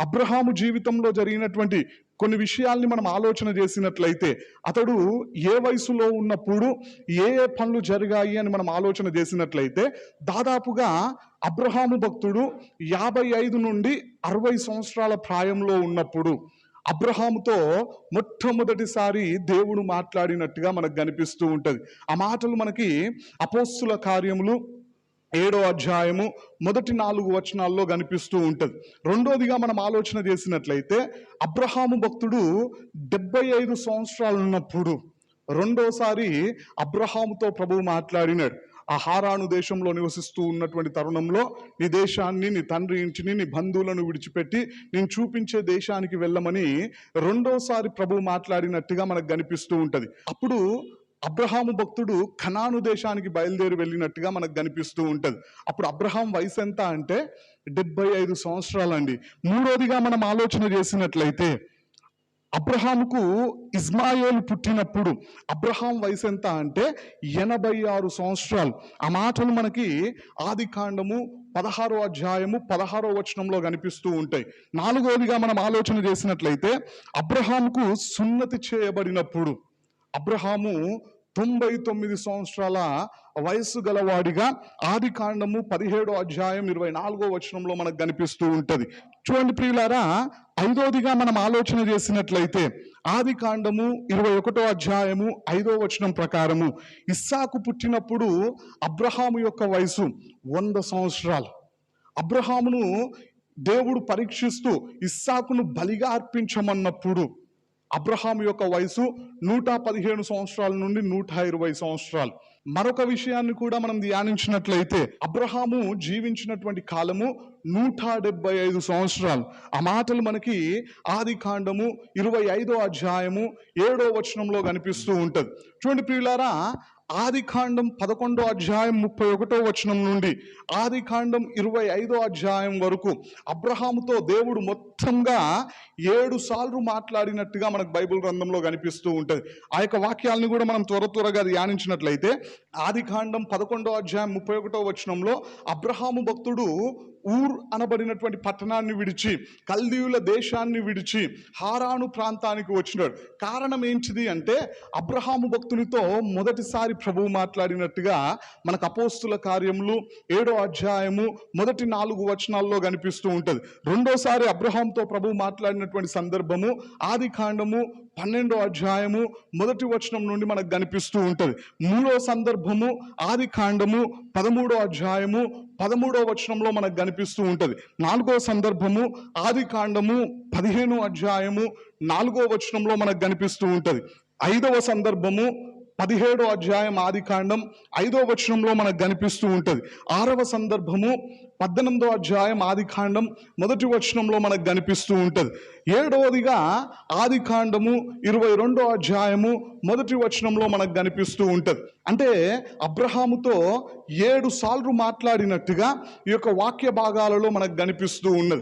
అబ్రహాము జీవితంలో జరిగినటువంటి కొన్ని విషయాల్ని మనం ఆలోచన చేసినట్లయితే అతడు ఏ వయసులో ఉన్నప్పుడు ఏ ఏ పనులు జరిగాయి అని మనం ఆలోచన చేసినట్లయితే దాదాపుగా అబ్రహాము భక్తుడు యాభై ఐదు నుండి అరవై సంవత్సరాల ప్రాయంలో ఉన్నప్పుడు అబ్రహాముతో మొట్టమొదటిసారి దేవుడు మాట్లాడినట్టుగా మనకు కనిపిస్తూ ఉంటుంది. ఆ మాటలు మనకి అపోస్తుల కార్యములు ఏడో అధ్యాయము మొదటి నాలుగు వచనాల్లో కనిపిస్తూ ఉంటుంది. రెండోదిగా మనం ఆలోచన చేసినట్లయితే అబ్రహాము భక్తుడు డెబ్బై ఐదు సంవత్సరాలు ఉన్నప్పుడు రెండోసారి అబ్రహాముతో ప్రభువు మాట్లాడినాడు. ఆ హారాను దేశంలో నివసిస్తూ ఉన్నటువంటి తరుణంలో నీ దేశాన్ని నీ తండ్రి ఇంటిని నీ బంధువులను విడిచిపెట్టి నేను చూపించే దేశానికి వెళ్ళమని రెండోసారి ప్రభు మాట్లాడినట్టుగా మనకు కనిపిస్తూ ఉంటుంది. అప్పుడు అబ్రహాము భక్తుడు ఖనాను దేశానికి బయలుదేరి వెళ్ళినట్టుగా మనకు కనిపిస్తూ ఉంటుంది. అప్పుడు అబ్రహాం వయసు ఎంత అంటే డెబ్బై ఐదు సంవత్సరాలండి. మూడోదిగా మనం ఆలోచన చేసినట్లయితే అబ్రహాముకు ఇస్మాయేల్ పుట్టినప్పుడు అబ్రహాం వయసు ఎంత అంటే ఎనభై ఆరు సంవత్సరాలు. ఆ మాటలు మనకి ఆది కాండము పదహారో అధ్యాయము పదహారో వచనంలో కనిపిస్తూ ఉంటాయి. నాలుగోదిగా మనం ఆలోచన చేసినట్లయితే అబ్రహాంకు సున్నతి చేయబడినప్పుడు అబ్రహాము తొంభై తొమ్మిది సంవత్సరాల వయస్సు గలవాడిగా ఆది కాండము పదిహేడో అధ్యాయం ఇరవై నాలుగో వచనంలో మనకు కనిపిస్తూ ఉంటుంది. చూడండి ప్రియులారా ఐదోదిగా మనం ఆలోచన చేసినట్లయితే ఆది కాండము ఇరవై ఒకటో అధ్యాయము ఐదో వచనం ప్రకారము ఇస్సాకు పుట్టినప్పుడు అబ్రహాము యొక్క వయసు వంద సంవత్సరాలు. అబ్రహామును దేవుడు పరీక్షిస్తూ ఇస్సాకును బలిగా అర్పించమన్నప్పుడు అబ్రహాం యొక్క వయసు నూట పదిహేను సంవత్సరాల నుండి నూట ఇరవై సంవత్సరాలు. మరొక విషయాన్ని కూడా మనం ధ్యానించినట్లయితే అబ్రహాము జీవించినటువంటి కాలము నూట డెబ్బై ఐదు సంవత్సరాలు. ఆ మాటలు మనకి ఆది కాండము ఇరవై ఐదో అధ్యాయము ఏడో వచనంలో కనిపిస్తూ ఉంటది. చూడండి ప్రియులారా ఆది కాండం పదకొండో అధ్యాయం ముప్పై ఒకటో వచనం నుండి ఆది కాండం ఇరవై ఐదో అధ్యాయం వరకు అబ్రహాముతో దేవుడు మొత్తంగా ఏడు సార్లు మాట్లాడినట్టుగా మనకు బైబిల్ గ్రంథంలో కనిపిస్తూ ఉంటుంది. ఆ యొక్క వాక్యాలను కూడా మనం త్వర త్వరగా ధ్యానించినట్లయితే ఆది కాండం పదకొండో అధ్యాయం ముప్పై ఒకటో వచనంలో అబ్రహాము భక్తుడు ఊర్ అనబడినటువంటి పట్టణాన్ని విడిచి కల్దీయుల దేశాన్ని విడిచి హారాను ప్రాంతానికి వచ్చినాడు. కారణం ఏంటిది అంటే అబ్రహాము భక్తునితో మొదటిసారి ప్రభువు మాట్లాడినట్టుగా మనకు అపోస్తుల కార్యములు ఏడో అధ్యాయము మొదటి నాలుగు వచనాల్లో కనిపిస్తూ ఉంటుంది. రెండోసారి అబ్రహాంతో ప్రభువు మాట్లాడినటువంటి సందర్భము ఆది కాండము పన్నెండో అధ్యాయము మొదటి వచనం నుండి మనకు కనిపిస్తూ ఉంటుంది. మూడో సందర్భము ఆది కాండము పదమూడో అధ్యాయము పదమూడో వచనంలో మనకు కనిపిస్తూ ఉంటుంది. నాలుగో సందర్భము ఆది కాండము పదిహేను అధ్యాయము నాలుగో వచనంలో మనకు కనిపిస్తూ ఉంటుంది. ఐదవ సందర్భము పదిహేడో అధ్యాయం ఆది కాండం ఐదో వచనంలో మనకు కనిపిస్తూ ఉంటుంది. ఆరవ సందర్భము పద్దెనిమిదో అధ్యాయం ఆది కాండం మొదటి వచనంలో మనకు కనిపిస్తూ ఉంటుంది. ఏడవదిగా ఆది కాండము ఇరవై రెండో అధ్యాయము మొదటి వచనంలో మనకు కనిపిస్తూ ఉంటుంది. అంటే అబ్రహాముతో ఏడు సార్లు మాట్లాడినట్టుగా ఈ యొక్క వాక్య భాగాలలో మనకు కనిపిస్తూ ఉన్నది.